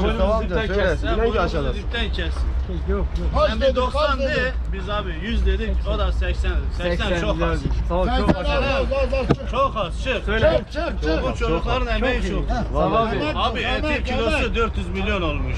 Mustafa amca dipten söyle. kes. Sen İnan ki aşağıdasın. dipten kes. Yok yok. Kaç Sen bir dedik, 90 kaç de biz abi 100 dedik o da 80 80 çok az. Tamam çok çık. Çok az çık. Çık, çık, çık. Bu çocukların emeği çok. Yemek Abi yemek, etin kilosu yemek. 400 milyon olmuş.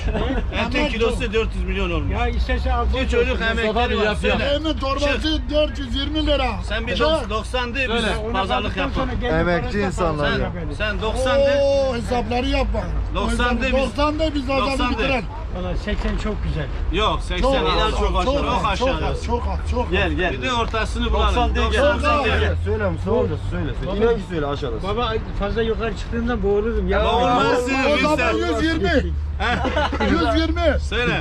Etin kilosu yok. 400 milyon olmuş. Ya istese al. Bu çocuk emekleri var söyle. Yemin torbası 420 lira. Sen bir Çık. 90 de biz pazarlık yapalım. Emekçi insanlar Sen, ya. sen 90 de Oo hesapları yapma. 90 de biz- 90 de biz 90 adamı de. bitirelim. Valla 80 çok güzel. yok 80 Çok inan az, çok çok aşağı. Çok az, çok aşağı. az, çok az, çok az. Bir de ortasını bulalım. 90 değil, 90 gel. de gel. Söyle amca söyle. söyle. İnan ki söyle aşağıdasın. Baba fazla yukarı çıktığında boğulurum ya. Boğulmazsın. O zaman Yüzde. 120. Heh, 120. Söyle.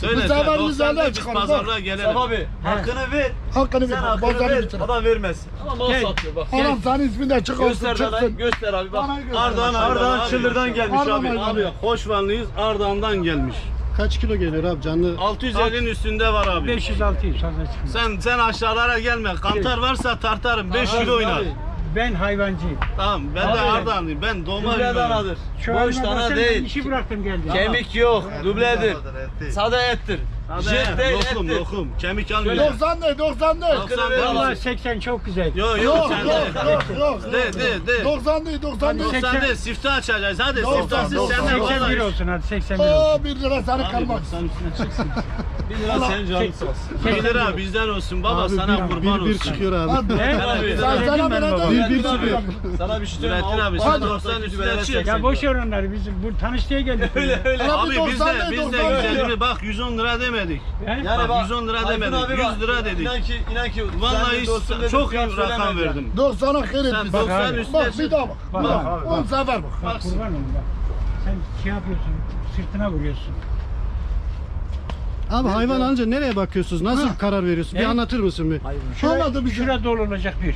Söyle Bu sen sefer 90 yüzlerle de biz çıkarız, pazarlığa gelelim. abi hakkını ver. Hakkını Sen ver. hakkını ver. Adam vermez. Ama mal Gel. satıyor bak. Adam senin ismin de çık olsun Göster bana, çıksın. göster abi bak. Bana göster. Ardahan Ardahan abi. Çıldır'dan gelmiş Ardahan abi. abi. Abi Hoşvanlıyız Ardahan'dan gelmiş. Kaç kilo geliyor abi canlı? 650'nin üstünde var abi. 500-600 fazla çıkmıyor. Sen sen aşağılara gelme. Kantar varsa tartarım. 5 kilo oynar. Ben hayvancıyım. Tamam ben de Abi. Ardahanlıyım. Ben doğma Duble büyüdüm. danadır. Şu Boş dana değil. işi bıraktım geldim. Kemik yok. Dubledir. Sade ettir. Hadi Jet değil lokum ettir. lokum. Kemik almıyor. 90 de 90 de. 90 de Valla var. 80 çok güzel. Yok yok Yok sen yok de. yok yok. De de de. 90 de 90 de. 90 de sifte açacağız. Hadi 90, siftahsız 90. senden 81 vallahi. olsun hadi 81 olsun. Oo 1 lira sana Abi kalmaz. 90 üstüne çıksın. 1 lira sen canın sağ olsun. 1 lira bizden olsun baba Abi sana bir, kurban bir, bir olsun. çıkıyor abi. Abi, Sen Dedim sana ben baba. Bir, öderim. bir çıkıyor. Sana bir şey söyleyeyim. Nurettin abi sen 90 üstüne çık. Ya boş ver onları biz bu tanıştığa geldik. Öyle öyle. Abi Abi biz 90 de biz de 90 de. güzelimi bak 110 lira demedik. Yani Bak, 110 lira demedik, abi 100 bak, lira dedik. İnan ki inan ki. Vallahi çok iyi rakam verdim. 90'a hayır Sen etmiş. 90 abi. üstüne Bak bir daha bak. Bak, Bak, bak, 10 sefer bak. Bak kurban olayım bak. Sen şey yapıyorsun, sırtına vuruyorsun. Abi hayvan alınca nereye bakıyorsunuz? Nasıl Ha. karar veriyorsun? Bir Evet. anlatır mısın bir? Şura, Anladı bir şey. şura dolu olacak bir.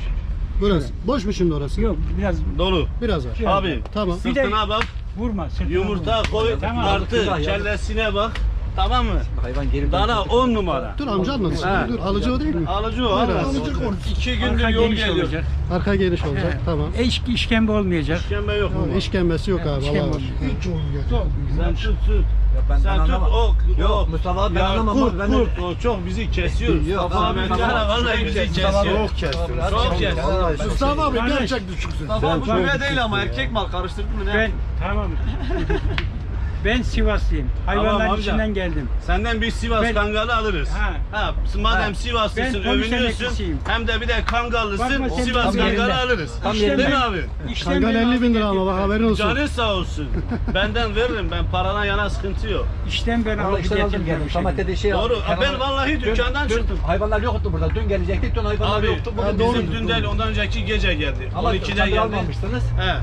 Burası. Boş mu şimdi orası? Yok biraz Dolu. Biraz var. Abi Tamam. Bir sırtına bak, vurma sırtına yumurta vurma. koy, Tamam. artı Yazık, kellesine bak. Tamam mı? Hayvan geri Dana 10 numara. Dur amca anlatsın. Ha. Dur alıcı o değil mi? Alıcı o. Alıcı konuş. İki gündür Arka yol geniş geliyor. olacak. Arka geniş olacak. He. Tamam. E, iş, işkembe olmayacak. İşkembe yok Tamam, mu? işkembesi yok abi. işkembe Allah olmayacak. Hiç Sen tut tut. ben- Sen ben tut o. Yok. Mustafa abi ben anlamam Kurt ben kurt o çok bizi kesiyor. Yok, Abi abi, ben tamam. vallahi bizi Mustafa kesiyor. Çok kestin. Çok kes. Mustafa abi gerçek düşüksün. Mustafa bu düve değil ama erkek mal karıştırdın mı ne? Ben tamam. ben Sivaslıyım. Hayvanların Tamam amca. içinden geldim. Senden bir Sivas Ben- Kangalı alırız. Ha. Ha. madem Ha. Sivaslısın, Ben övünüyorsun. Hem de bir de Kangallısın. Bakma sen Sivas tam Kangalı yerinde. alırız. Tam Değil yerinde. mi abi? İşten Kangal beni 50 bin lira aldı ama bak haberin olsun. Canı sağ olsun. Benden veririm. Ben parana yana sıkıntı yok. İşten beni Orada aldı işten aldım geldim. Samet'te de şey Doğru. aldım. Ha, ben vallahi dükkandan dün çıktım. Hayvanlar yoktu burada. Dün gelecektik. Dün hayvanlar Abi yoktu. Bugün ha, doğru. bizim Dün değil ondan önceki gece geldi. Ama 12'de çadır geldi. almamıştınız. He.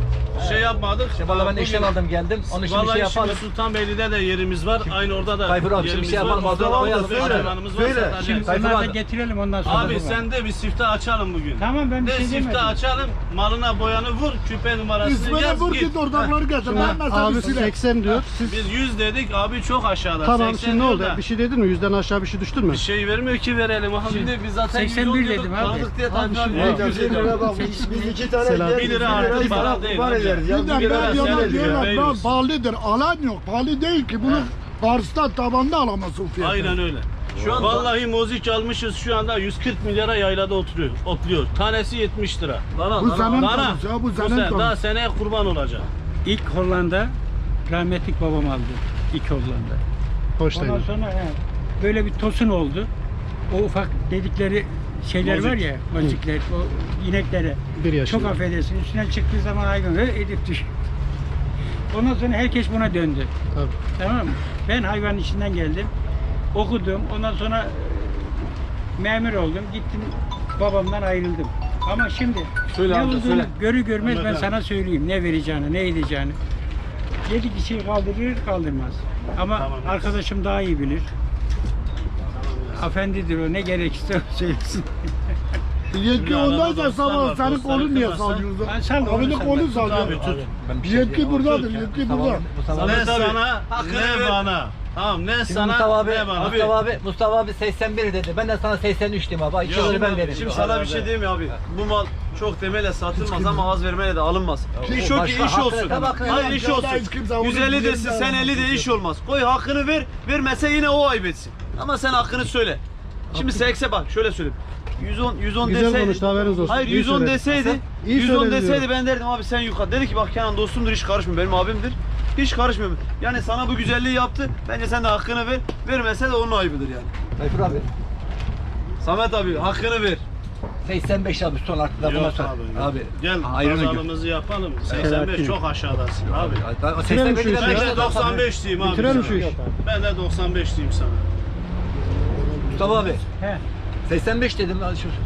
Şey yapmadık. Şey, vallahi ben de Bugün- işten aldım geldim. Onun için bir Vallahi şey şimdi yapalım. Sultanbeyli'de de yerimiz var. Aynı orada da Tayfur abi, şimdi bir yerimiz şey yapalım. var. Koyalım. da Söyle. hayvanımız var, Söyle. satacağız. Şimdi Tayfur abi. getirelim ondan sonra. Abi sen de bir sifte açalım bugün. Tamam ben bir de şey sifte demedim. açalım. Malına boyanı vur. Küpe numarasını İsmini yaz vur git. git ordakları getir. Ben mesela Abi silah. 80 diyor. Siz Biz 100 dedik abi çok aşağıda. tamam 80 şimdi ne oldu? da Bir şey dedin mi? Yüzden aşağı bir şey düştün mü? Bir şey vermiyor ki verelim abi. Şimdi biz zaten 81 110 dedim abi. aldık diye abi. şimdi- ne Hocam bir ya? lira bak. Biz biz iki tane Selam. Bir lira artık para değil ederiz ya. Bir de Bir lira ben sen diyorlar diyorlar diyor, ben pahalıdır. Alan yok. Pahalı değil ki. Bunu Kars'ta tabanda alamazsın fiyatı. Aynen öyle. Şu anda- Vallahi mozik almışız şu anda 140 milyara yaylada oturuyor, otluyor. Tanesi 70 lira. Dana, Bu senin Dana. ya. Bu Bu senin sene, daha seneye kurban olacak. İlk Hollanda rahmetlik babam aldı. İlk Hollanda. Hoştayım. Ondan sonra he, böyle bir tosun oldu. O ufak dedikleri şeyler Mozik. var ya, mozikler, o ineklere. Bir yaşında. Çok affedersin. Üstüne çıktığı zaman hayvan öyle edip düş. Ondan sonra herkes buna döndü. Tabii. Tamam mı? Ben hayvanın içinden geldim. Okudum. Ondan sonra e, memur oldum. Gittim babamdan ayrıldım. Ama şimdi Söyle ne amca, olduğunu söyle. görü görmez ben Anladım. sana söyleyeyim. Ne vereceğini, ne edeceğini. Yedi kişiyi kaldırır kaldırmaz. Ama Tamam. arkadaşım daha iyi bilir. Afendidir o ne gerekirse o söylesin. Yetki ondaysa arada sabah senin kolun niye sallıyorsun? Ben sallıyorum, Abinin sen kolu bak. sallıyor. Tut. Şey Yetki buradadır. Yetki burada. Ne sana ne bana. Tamam ne Şimdi sana Mustafa abi, ne bana. Mustafa abi, Mustafa abi 81 dedi. Ben de sana 83 diyeyim abi. İki Yok, lira ben vereyim. Şimdi sana bir şey diyeyim mi abi? Bu mal çok temele satılmaz ama az vermeyle de alınmaz. o İş yok ki iş olsun. Hayır iş olsun. Hiç kimse onu 150 üzerinden desin sen alamaz. 50 de iş olmaz. Koy hakkını ver. Vermese yine o ayıp etsin. Ama sen hakkını söyle. Şimdi 80 bak şöyle söyleyeyim. 110 110 Güzel deseydi. konuştu, haberiniz olsun. Hayır İyi 110 söyledi. deseydi. İyi 110 söyledi deseydi diyorum. ben derdim abi sen yukarı. Dedi ki bak Kenan dostumdur hiç karışmıyor. Benim abimdir. Hiç karışmıyor. Yani sana bu güzelliği yaptı. Bence sen de hakkını ver. Vermese de onun ayıbıdır yani. Tayfur abi. Samet abi hakkını ver. 85 abi son artık da buna Yok sor. abi. Abi. Gel ayrını gör. pazarlığımızı yapalım. 85 çok aşağıdasın abi. Abi, Bitirelim şu 85 işi. Ben ya. de 95 diyeyim abi. Bitirelim sana. şu işi. Ben de 95 diyeyim sana. Mustafa abi. He. 85 dedim.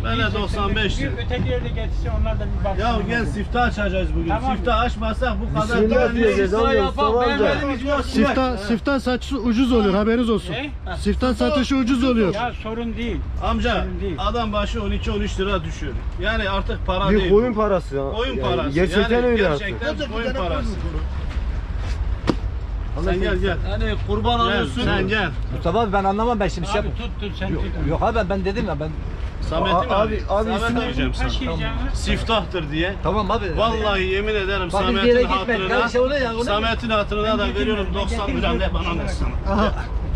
Ben de 95 Bir diyeyim. öteki yerde getirse onlar da bir baksın. Ya gel siftah açacağız bugün. Tamam. Siftah açmasak bu kadar Bismillah da diyeceğiz abi. Mustafa amca. Siftah, siftah satışı ucuz oluyor haberiniz olsun. Ne? Siftah satışı ucuz oluyor. Ya sorun değil. Amca Sorun değil. adam başı 12-13 lira düşüyor. Yani artık para Bir değil. koyun parası ya. Koyun Yani parası. Gerçekten yani öyle artık. Gerçekten koyun parası. Sen gel gel. Yani kurban Gel alıyorsun. sen gel. Mustafa abi ben anlamam ben şimdi şey Abi yap. tut tut sen Yok, tut. yok abi ben, ben dedim ya ben. Samet'i mi Abi- abi Samet isim- arayacağım sana. Kaç yiyeceğim? Siftah'tır diye. Tamam abi. Vallahi yemin ederim Bak bir yere Samet'in gitmedik. hatırına, şey ya, oluyor. Samet'in hatırına da veriyorum 90 gram ne bana ne sana. Aha.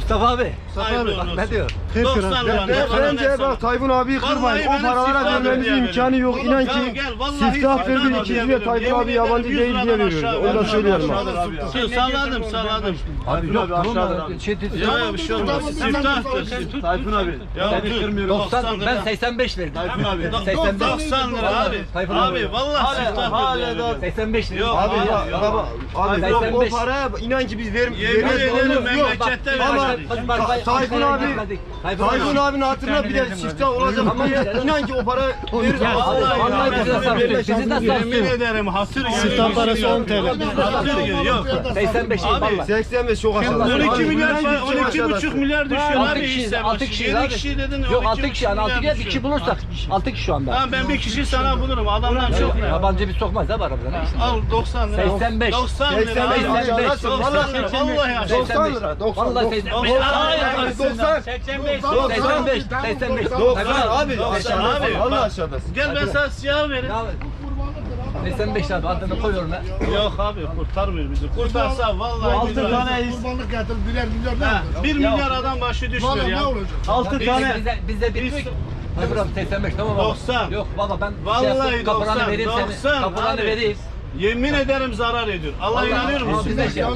Mustafa abi. Hayırlı Bak olsun. ne diyor? 90 gram ne Ben bana ne bence bak Tayfun abiyi Vallahi kırmayın. O paralara diye imkanı yok. İnan ki siftah verdi diye ikinci de veriyorum. Tayfun abi yabancı değil 100 diye veriyoruz. Onu da abi. Abi ne Salladım salladım. Abi yok tamam abi. şey Ya ya bir şey olmaz. Siftahtır. Tayfun abi. Ya kırmıyorum. 90 90 ben lira. 85 verdim. Tayfun abi. 85. 90 lira abi. Tayfun Abi abi. vallahi siftahtır hala diye da- veriyorum. 85 verdim. Yok, Abi baba abi o 85. paraya inan ki biz verim Yemin veririz, ederim memlekette bak, ama vereceğiz. Bak, bak, bak, Tayfun abi-. Tayfun Tayfun abi. abinin hatırına bir de siftah olacak diye inan ki o para veririz. Vallahi Allah. Vallahi bizi de Yemin sarsıyor. ederim hatır geliyor. Siftah parası 10 TL. Hatır geliyor. Yok. 85 Abi, valla. 85 çok aşağıda. 12 Abi, milyar inan ki falan, çok 12 aşağıda. buçuk milyar düşüyor abi altı başı. kişiyiz Yedi abi. kişi dedin. Yok 12 6 kişi yani 6 milyar kişi, bir kişi düşüyor. bulursak 6 kişi şu anda. Tamam ben bir kişi sana bulurum. Adamdan çok ne? Yabancı bir sokmaz abi var? Al 90 lira. 85. 90 lira. 85 Al. aşağıdasın. 90 Vallahi lira. Vallahi aşağı. 90 lira. 90. Vallahi 90. 85. Hayır, hayır. 90. 85. 85. 85. 90 abi. Abi. Vallahi Bak. aşağıdasın. Gel ben sana siyah veririm. Ya, 85 abi adını koyuyorum ben. Yok abi kurtarmıyor bizi. Kurtarsa vallahi Altı billahi. tane Kurbanlık getir birer milyar ne Ha, yapacak? 1 milyar adam başı düşmüyor ya. olacak? 6 Biz- tane Bizde, bizde bitmiyor ki. Hayır abi 85 tamam baba. 90. Yok baba ben Vallahi şey yapayım, kapıranı 90, vereyim 90 seni. Kapıranı abi. vereyim. Yemin ederim zarar ediyor. Allah Vallahi- inanıyor Ama musun? şey. Ya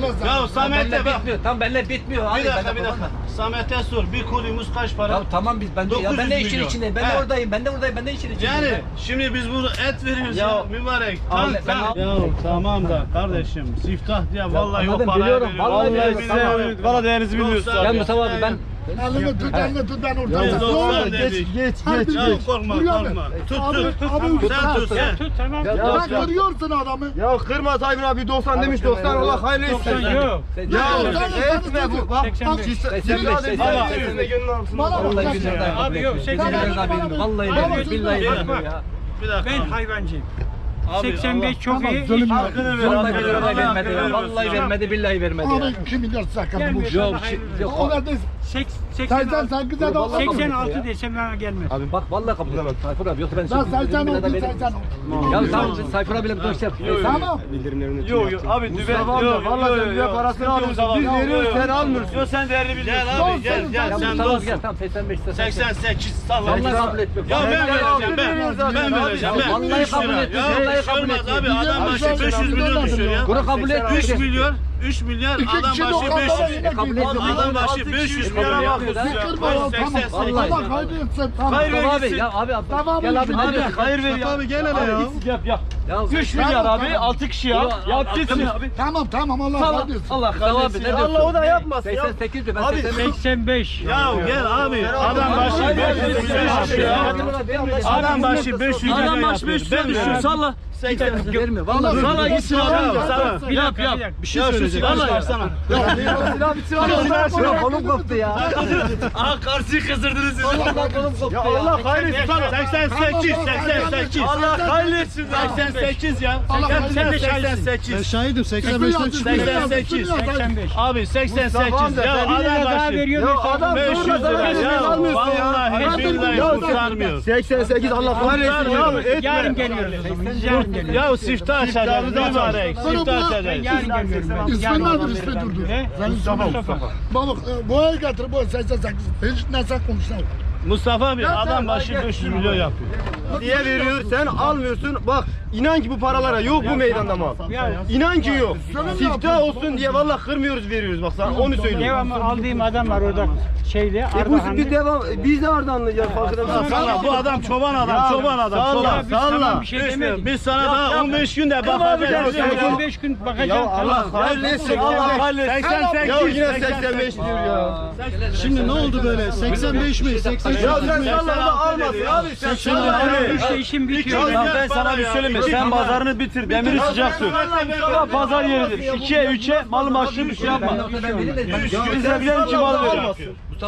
benimle bak. bitmiyor. Tam benimle bitmiyor. Bir dakika ben de bir dakika. Samet'e sor. Bir kolumuz kaç para? Ya tamam biz ben de ya 900 ben de işin milyon. içindeyim. Ben He. de oradayım. Ben de oradayım. Ben de işin içindeyim. Yani Ben- şimdi biz burada et veriyoruz ya, Ya, mübarek. Tam, ben- tam. Ya tamam da kardeşim siftah diye vallahi o anladım, parayı biliyorum. veriyorum. Vallahi Yemin biliyorum. ederim. Tamam. Valla değerinizi bilmiyorsun. Yoksa- Ya Mustafa abi ben Elini tut, elini tut ben ortaya. Ne olur? Geç geç geç. bir- Ya geç. korkma korkma. Tut Abi, tut. abi, Sen tut sen. Tut tamam. Ya, ya. kırıyorsun adamı. Ya kırma Tayfun abi 90 demiş 90 Allah hayırlı etsin. 90 yok. Ya etme bu. Bak 85. çiz- 85, çiz- 85. Üstüne gönlün alsın. Bana bak. Vallahi bak kabul Abi yok, etmiyorum. 85 Billahi bana bilmiyorum. ver. Vallahi. Billahi Bak, ya. Bir dakika. Ben hayvancıyım. Abi, 85 çok Tamam, iyi. zulüm. Hakkını ver. Vallahi Allah vermedi Vallahi vermedi. Billahi vermedi. Abi 2 milyar sakın bu. Yok. O kadar Sek- Sen 86 sen güzel de kabul 86 etmiyor ya. desem bana gelmez. Abi bak vallahi kabul etmiyorum. Sayfur abi yoksa ben Lan veririm. sen sen oldun. Ya tamam Sayfur abiyle bir şey yap. Tamam. Yok yok abi düve yok valla sen düve parasını alıyorsun biz veriyoruz sen almıyorsun. Yok sen değerini Gel bilmiyorsun. abi gel gel Ya sen Mustafa abi dostsun. gel tamam 85 ise 88 salla. Vallahi kabul etmiyorum. Ya ben vereceğim ben. Ben vereceğim ben. vallahi kabul etmiyorum. Ya Vallahi şey kabul etmiyorum. abi adam başı Güzel, 500 milyon düşüyor ya. Bunu kabul et. 3 milyar 3 milyar İki adam kilo başı kadar 500 yine kabul gidiyor. etmiyorum. Adam başı 500 milyara bakıyorsun ya. Başı oğlum, tamam. 88. Allah kaybetsin tamam. Hayır vergisi. abi ya abi abi. Tamam, Gel abi ne diyorsun? Hayır ver Abi gel hele ya. Yap yap. Ya 3 milyar abi 6 kişi ya. Yap gitsin abi. Tamam tamam Allah Allah kaybetsin. Allah kahretsin. diyorsun? Allah o da yapmasın ya. 88 diyor ben Abi, 85. 85. Ya gel abi adam başı 500 milyon yapıyor ya. Adam başı 500 milyon Adam başı yapıyor. 500 Ben milyon düşün yapıyor. salla. 80 Vermiyor. Vallahi Sana gitsin adam sana. Bir Yap yap. bir şey söyleyecek. Vallahi yapsana. silah bir silah. Silah kolum koptu ya. Aha karşıyı kızdırdınız siz. Vallahi kolum koptu ya. Allah kahretsin sana. 88 88. Allah kahretsin. 88 ya. Allah 88 Ben 88. şahidim 85'ten çıktı. 88. 85. Abi 88 ya adam daha başı. veriyor. Ya adam 500 zorla sana lira ya. ya. Vallahi billahi kurtarmıyor. 88 Allah kahretsin ya. Yarın geliyoruz o zaman. Biz yarın. Ya siftah açacağız mübarek. Siftah Ben açacağız. yarın geliyorum. İsmin nedir ismi durdu? Ne? Mustafa. Baba e, boya getir bu 88. Hiç ne sakmamışlar. Mustafa abi adam başı 500 milyon yapıyor. diye veriyor sen almıyorsun bak inan ki bu paralara yok bu meydanda mal Ya İnan ki yok yaptığın olsun diye vallahi kırmıyoruz veriyoruz bak sana onu söylüyorum devamlı aldığım adam var orada şeyde e bu Ardahan'da. bir devam biz de Ardahanlı ya farkında? Sana bu adam çoban adam, çoban adam, çoban. Salla. bir şey Biz, demedik. biz sana daha 15 günde bakacağız. Ya 15 gün bakacağım. Allah kahretsin Allah Allah kahretsin. 88. ya yine 85 diyor ya Şimdi ne oldu böyle? 85 mi? 88 ya sen mi? salla da almasın abi sen Şimdi abi. İşte işim bitiyor. Ya ben sana bir söyleyeyim mi? Sen pazarını bitir. Demiri sıcak tut. Ama pazar yeridir. 2'ye 3'e malım aşırı bir şey yapma. Biz de bilelim ki mal veriyor.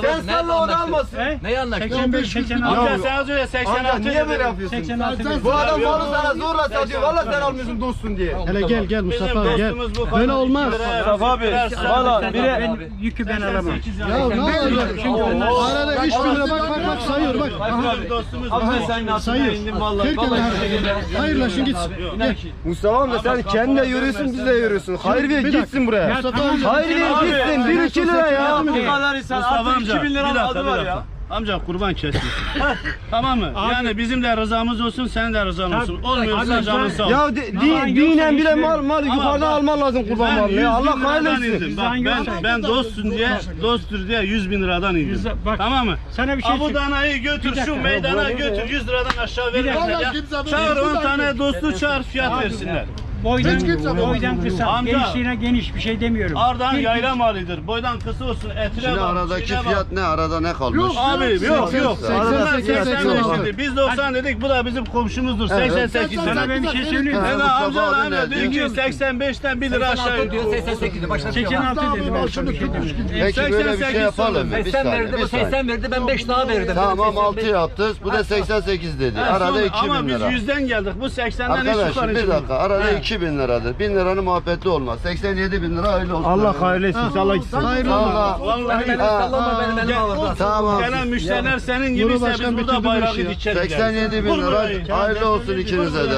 sen salla o da almasın? Neyi anlaştık? 85 86. Amca sen az önce Amca 86 niye böyle yapıyorsun 86. bu adam malı sana zorla satıyor vallahi sen almıyorsun dostsun diye Hele gel gel Mustafa abi gel. Böyle olmaz. Mustafa abi. Valla bire Ben yükü ben alamam. Ya ne olacak? Çünkü onlar Arada 3 bin lira bak bak bak sayıyor bak. Aha, dostumuz Abi senin altına sayıyor. indim vallahi. Kırk Vallahi bir şey gelmez. Hayırlaşın gitsin. Gel. Mustafa amca sen kendi de yürüyorsun biz de yürüyorsun hayır ver Bir dakika. gitsin buraya Ya Mustafa tamam. amca. Hayır ver Abi, gitsin 1 2 lira ya Bu kadar insan Mustafa artık amca 2000 bir lira dakika adı bir var dakika. Amca kurban kesmiş. tamam mı? Yani bizim de rızamız olsun, senin de rızan olsun. Olmuyorsa Abi, canın sağ olsun. Ya di, di, dinen bile mal mal yukarıdan alman lazım kurban malını 100 ya. Allah kahretsin. Bak ben, ben dostsun diye, dosttur diye 100 bin liradan indim. Yüz- bak, tamam mı? sana bir şey Abu. Dana'yı götür şu meydana götür 100 liradan aşağı vermezler ya. Çağır bir 10 şey tane dostu çağır fiyat versinler. Boydan, Hiç kimse boydan kısa, Amca. genişliğine geniş bir şey demiyorum. Ardahan yayla malıdır. Boydan kısa olsun etine Şimdi bak. aradaki şeyine bak. fiyat ne? Arada ne kalmış? Yok. Abi yok yok. 80, Bunlar 80, 85 86. dedi. Biz 90 dedik. Bu da bizim komşumuzdur. 88 Sana dedi. ben bir şey söyleyeyim. Mi? Amca da ne diyor ki diyor? 85'ten 1 lira aşağı 86 diyor 88 diyor. Başka bir şey yok. 86 Mustafa dedim ben sana bir şey demiyorum. Peki böyle bir şey 88 yapalım mı? Bir 80 saniye, verdi bir bu 80 saniye. verdi ben 5 daha verdim. Tamam 6 yaptı. Bu da 88 dedi. Ha, Arada sonra- 2000 Ama biz. 100'den geldik. Bu 80'den hiç Arkadaşım yukarı bir çıkmıyor. dakika. Arada He. 2000 liradır. 1000 liranın muhabbeti olmaz. 87 bin lira hayırlı olsun. Allah hayırlı etsin. Allah gitsin. Hayırlı olsun. Allah. Vallahi Benim Ha, sallama benim elim ağırdı. Tamam. gelen müşteriler senin Bunu gibiyse biz burada bayrağı dikeriz. 87 bin lira. Hayırlı olsun ikinize de.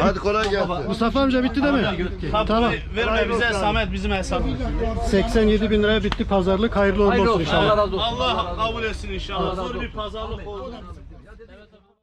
Hadi kolay gelsin. Mustafa amca bitti değil mi? Tamam. Verme bize Samet bizim hesabımız. 87 bin liraya bitti pazarlık. Hayırlı olsun. Allah inşallah. razı olsun. Allah kabul etsin inşallah. Zor bir pazarlık oldu.